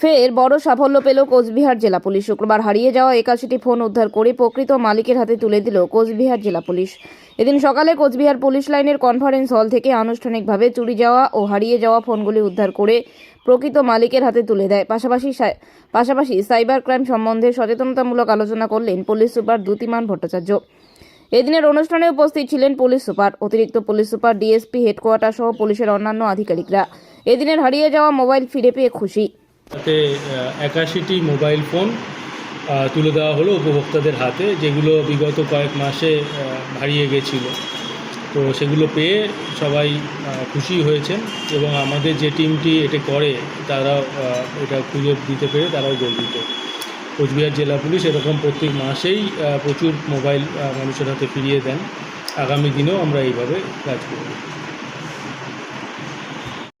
ফের বড় সাফল্য পেল কোচবিহার জেলা পুলিশ। শুক্রবার হারিয়ে যাওয়া একাশিটি ফোন উদ্ধার করে প্রকৃত মালিকের হাতে তুলে দিল কোচবিহার জেলা পুলিশ। এদিন সকালে কোচবিহার পুলিশ লাইনের কনফারেন্স হল থেকে আনুষ্ঠানিকভাবে চুরি যাওয়া ও হারিয়ে যাওয়া ফোনগুলি উদ্ধার করে প্রকৃত মালিকের হাতে তুলে দেয়। পাশাপাশি পাশাপাশি সাইবার ক্রাইম সম্বন্ধে সচেতনতামূলক আলোচনা করলেন পুলিশ সুপার দ্যুতিমান ভট্টাচার্য। এদিনের অনুষ্ঠানে উপস্থিত ছিলেন পুলিশ সুপার, অতিরিক্ত পুলিশ সুপার, ডিএসপি হেডকোয়ার্টার সহ পুলিশের অন্যান্য আধিকারিকরা। এদিনের হারিয়ে যাওয়া মোবাইল ফিরে পেয়ে খুশি। তাতে একাশিটি মোবাইল ফোন তুলে দেওয়া হলো উপভোক্তাদের হাতে, যেগুলো বিগত কয়েক মাসে হারিয়ে গেছিল। তো সেগুলো পেয়ে সবাই খুশি হয়েছেন এবং আমাদের যে টিমটি এটা করে তারা এটা খুঁজে দিতে পেরে তারাও গর্বিত। কোচবিহার জেলা পুলিশ এরকম প্রত্যেক মাসেই প্রচুর মোবাইল মানুষের হাতে ফিরিয়ে দেন। আগামী দিনেও আমরা এইভাবে কাজ করব।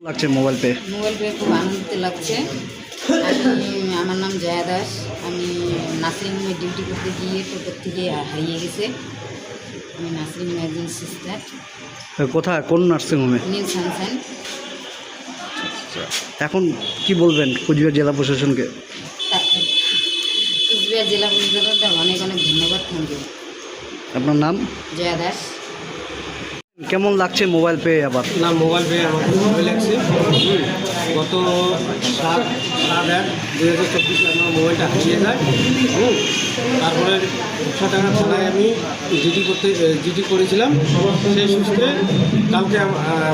লাগছে মোবাইল পে? মোবাইল পেয়ে খুব আনন্দিত লাগছে। আমি আমার নাম জয়া দাস। আমি নার্সিংহোমে ডিউটি করতে গিয়ে টোটোর থেকে হারিয়ে গেছে। আমি নার্সিংহোমে একজন সিস্টার কোথায়? কোন নার্সিংহোমে নিউ সানসাইন এখন কি বলবেন কুচবিহার জেলা প্রশাসনকে? কুচবিহার জেলা পুলিশের অনেক অনেক ধন্যবাদ থ্যাংক ইউ আপনার নাম? জয়া দাস। কেমন লাগছে মোবাইল পেয়ে আবার? না, মোবাইল পেয়ে আমার খুব ভালো লাগছে। গত সাত সাত এক দুই হাজার চব্বিশে আমার মোবাইলটা হারিয়ে যায়। হুম। তারপরে টাকা থানায় আমি জিডি করতে জিডি করেছিলাম। সেই সূত্রে কালকে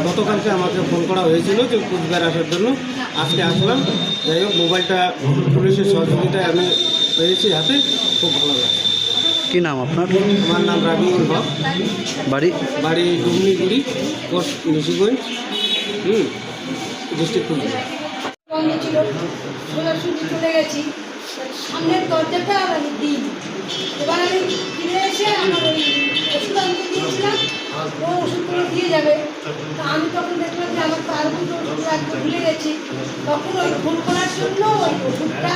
গতকালকে আমাকে ফোন করা হয়েছিল যে কুচবিহার আসার জন্য। আজকে আসলাম। যাই হোক, মোবাইলটা পুলিশের সহযোগিতায় আমি পেয়েছি হাতে। খুব ভালো লাগছে। কি নাম আপনার? আমার নাম হক বাড়ি? বাড়ি ডুমনিগুড়ি পোস্ট নিশিগঞ্জ হুম ডিস্ট্রিক্ট কুচবিহার বন্ধ ছিল সোজাসুজি চলে গেছি। সামনের দরজাটা আর আমি দিই এবার আমি ফিরে এসে আমার ওই ওষুধ আনতে দিয়েছিলাম ও ওষুধগুলো দিয়ে যাবে। তা আমি তখন দেখলাম যে আমার তার দুটো ওষুধ রাখতে ভুলে গেছি। তখন ওই ফোন করার জন্য ওই ওষুধটা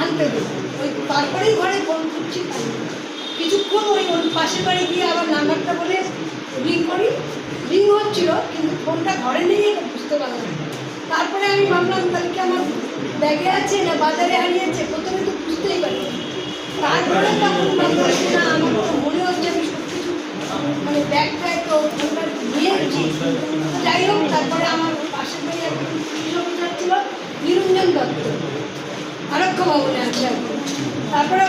আনতে দেবো ওই তারপরেই ঘরে ফোন করছি কিছুক্ষণ ওই ওর পাশের বাড়ি গিয়ে আবার নাম্বারটা বলে রিং করি। রিং হচ্ছিল, কিন্তু ফোনটা ঘরে এটা বুঝতে পারলাম। তারপরে আমি ভাবলাম, তাহলে আমার ব্যাগে আছে না বাজারে হারিয়েছে? প্রথমে তো বুঝতেই পারি তারপরে তখন ভাবলাম না, আমার তো মনে হচ্ছে আমি সব কিছু মানে ব্যাগটায় তো ফোনটা নিয়েছি যাই হোক, তারপরে আমার পাশের বাড়ি অফিসার ছিল, নিরঞ্জন দত্ত আরক্ষ ভবনে আছে এখন তারপরে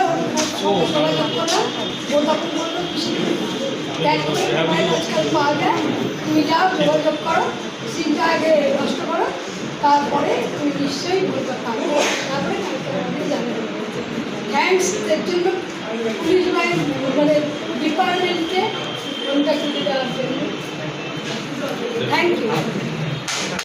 সঙ্গে তখন বলল মোবাইল আজকাল পাওয়া তুমি যাও যোগাযোগ করো সিমটা আগে নষ্ট করো তারপরে তুমি নিশ্চয়ই বলতে এর জন্য পুলিশ লাইন মানে খুলে দেওয়ার জন্য থ্যাংক ইউ